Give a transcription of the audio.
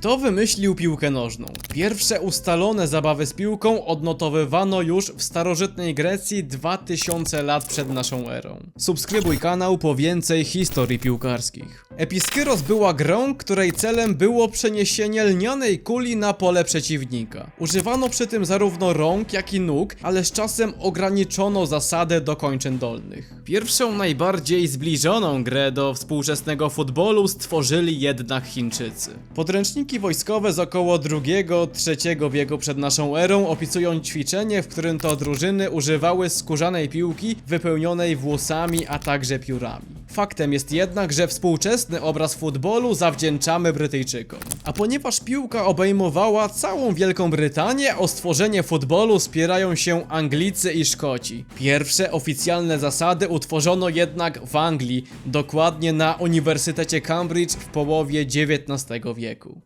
Kto wymyślił piłkę nożną? Pierwsze ustalone zabawy z piłką odnotowywano już w starożytnej Grecji 2000 lat przed naszą erą. Subskrybuj kanał po więcej historii piłkarskich. Episkyros była grą, której celem było przeniesienie lnianej kuli na pole przeciwnika. Używano przy tym zarówno rąk, jak i nóg, ale z czasem ograniczono zasadę do kończyn dolnych. Pierwszą najbardziej zbliżoną grę do współczesnego futbolu stworzyli jednak Chińczycy. Podręczniki wojskowe z około II-III wieku przed naszą erą opisują ćwiczenie, w którym to drużyny używały skórzanej piłki wypełnionej włosami, a także piórami. Faktem jest jednak, że współczesny obraz futbolu zawdzięczamy Brytyjczykom. A ponieważ piłka obejmowała całą Wielką Brytanię, o stworzenie futbolu spierają się Anglicy i Szkoci. Pierwsze oficjalne zasady utworzono jednak w Anglii, dokładnie na Uniwersytecie Cambridge w połowie XIX wieku.